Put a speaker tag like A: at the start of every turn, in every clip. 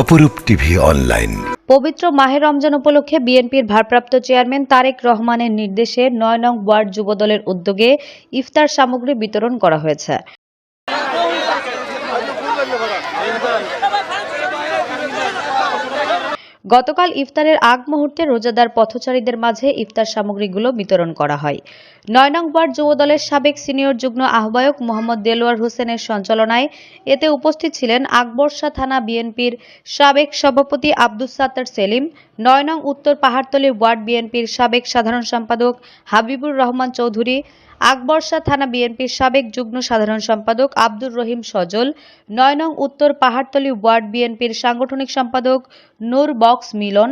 A: অপরূপ TV online.
B: পবিত্র মাহে রমজান উপলক্ষে বিএনপির ভারপ্রাপ্ত চেয়ারম্যান তারেক রহমানের নির্দেশে নয় নং ওয়ার্ড যুবদলের উদ্যোগে ইফতার সামগ্রী বিতরণ করা হয়েছে। গতকাল ইফতারের আগ মুহূর্তে রোজাদার পথচারীদের মাঝে ইফতার সামগ্রীগুলো বিতরণ করা হয়। নয় নং ওয়ার্ড যুবদলের সাবেক সিনিয়র যুগ্ম আহ্বায়ক মোহাম্মদ দেলোয়ার হোসেনের সঞ্চালনায় এতে উপস্থিত ছিলেন আকবরশা থানা বিএনপির সাবেক সভাপতি আব্দুস সাত্তার সেলিম, নয় নং উত্তর পাহাড়তলী ওয়ার্ড বিএনপির সাবেক সাধারণ সম্পাদক হাবিবুর রহমান চৌধুরী আকবরশা থানা বিএনপির সাবেক যুগ্ম সাধারণ সম্পাদক আব্দুর রহিম সজল নয় নং উত্তর পাহাড়তলী ওয়ার্ড বিএনপির সাংগঠনিক সম্পাদক নূর বক্স মিলন,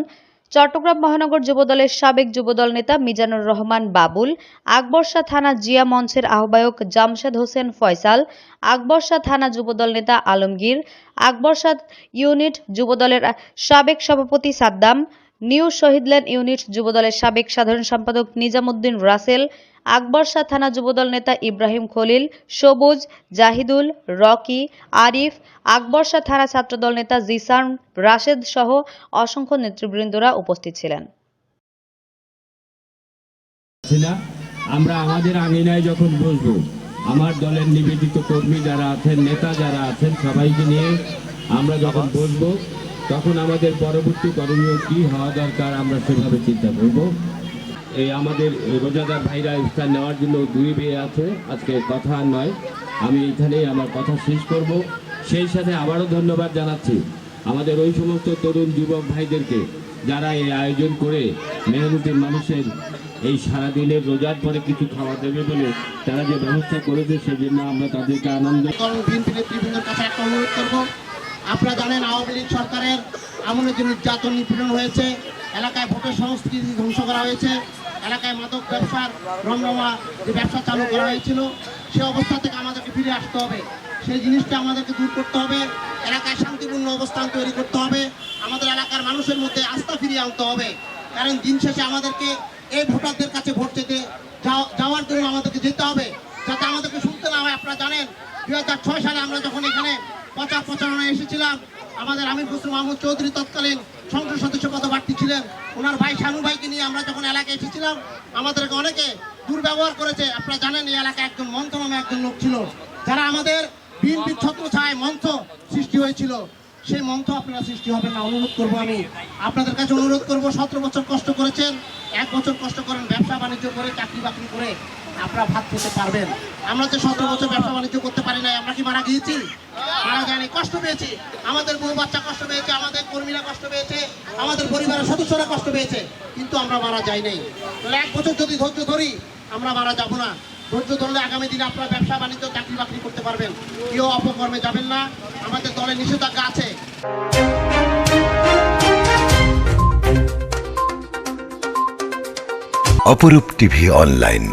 B: চট্টগ্রাম মহানগর যুবদলের সাবেক যুবদল নেতা মিজানুর রহমান বাবুল, আকবরশা থানা জিয়া মঞ্চের আহ্বায়ক জামশেদ হোসেন ফয়সাল, আকবরশা থানা যুবদল নেতা আলমগীর, আকবরশা ইউনিট যুবদলের সাবেক সভাপতি সাদ্দাম, নিউ শহীদল্যান্ড ইউনিট যুবদলের সাবেক সাধারণ সম্পাদক নিজামুদ্দিন রাসেল আকবরশা থানা যুবদল নেতা ইব্রাহিম খলিল, সবুজ, জাহিদুল, রকি, আরিফ আকবরশা থানা ছাত্রদল নেতা জিসান রাশেদ সহ অসংখ্য নেতৃবৃন্দরা উপস্থিত ছিলেন।
C: আমরা আমাদের আঙিনায় যখন বসবো, আমার দলের নিবেদিত কর্মী যারা আছেন, নেতা যারা আছেন, সবাইকে নিয়ে আমরা যখন বসবো, তখন আমাদের পরবর্তী করণীয় কি হওয়া দরকার আমরা সেভাবে চিন্তা করব। এই আমাদের রোজাদার ভাইরা ইফতার নেওয়ার জন্য দুই বিয়ে আছে। আজকে কথা নয়। আমি এখানেই আমার কথা শেষ করব। সেই সাথে আবারও ধন্যবাদ জানাচ্ছি আমাদের ওই সমস্ত তরুণ যুবক ভাইদেরকে যারা এই আয়োজন করে মেহনতি মানুষের এই সারাদিনের রোজার পরে কিছু খাওয়া দেবে বলে তারা যে ব্যবস্থা করেছে, সেজন্য আমরা তাদেরকে আনন্দ
D: আপনারা জানেন আওয়ামী লীগ সরকারের আমলে যে নির্যাতন নিপীড়ন হয়েছে এলাকায় ভোটের সংস্কৃতি ধ্বংস করা হয়েছে। এলাকায় মাদক ব্যবসার রমরমা যে ব্যবসা চালু করা হয়েছিল, সে অবস্থা থেকে আমাদেরকে ফিরে আসতে হবে। সেই জিনিসটা আমাদেরকে দূর করতে হবে। এলাকায় শান্তিপূর্ণ অবস্থান তৈরি করতে হবে। আমাদের এলাকার মানুষের মধ্যে আস্থা ফিরিয়ে আনতে হবে। কারণ দিন শেষে আমাদেরকে এই ভোটারদের কাছে ভোট যেতে যাওয়া- যাওয়ার জন্য আমাদেরকে যেতে হবে। যাতে আমাদেরকে শুনতে না হয়, আপনারা জানেন, দুই হাজার ছয় সালে আমরা যখন এখানে প্রচার প্রচারণায় এসেছিলাম, আমাদের আমির হোসেন মাহমুদ চৌধুরী তৎকালীন সংসদ সদস্য পদপ্রার্থী ছিলেন? ওনার ভাই শানু ভাইকে নিয়ে আমরা যখন এলাকায় এসেছিলাম, আমাদেরকে অনেকে দুর্ব্যবহার করেছে। আপনারা জানেন, এই এলাকায় একজন মন্থ নামে একজন লোক ছিল। যারা আমাদের বিএনপির ছত্র ছায় মন্থ সৃষ্টি হয়েছিল, সেই মন্থ আপনারা সৃষ্টি হবে না, অনুরোধ করব আমি। আপনাদের কাছে অনুরোধ করব, সতেরো বছর কষ্ট করেছেন, এক বছর কষ্ট করেন, ব্যবসা বাণিজ্য করে, চাকরি বাকরি করে। আপনারা ভাত খেতে পারবেন। আমরা যে সতেরো বছর ব্যবসা বাণিজ্য করতে পারি নাই, আমরা কি মারা গিয়েছি? মারা যায়নি, কষ্ট পেয়েছি। আমাদের বউ বাচ্চা কষ্ট পেয়েছে, আমাদের কর্মীরা কষ্ট পেয়েছে, আমাদের পরিবারের সদস্যরা কষ্ট পেয়েছে, কিন্তু আমরা মারা যাই নাই। এক বছর যদি ধৈর্য ধরি, আমরা মারা যাব না। ধৈর্য ধরলে আগামী দিনে আপনারা ব্যবসা বাণিজ্য, চাকরি বাকরি করতে পারবেন। কেউ অপকর্মে যাবেন না, আমাদের দলে নিষেধাজ্ঞা আছে।
A: অপরূপ টিভি অনলাইন।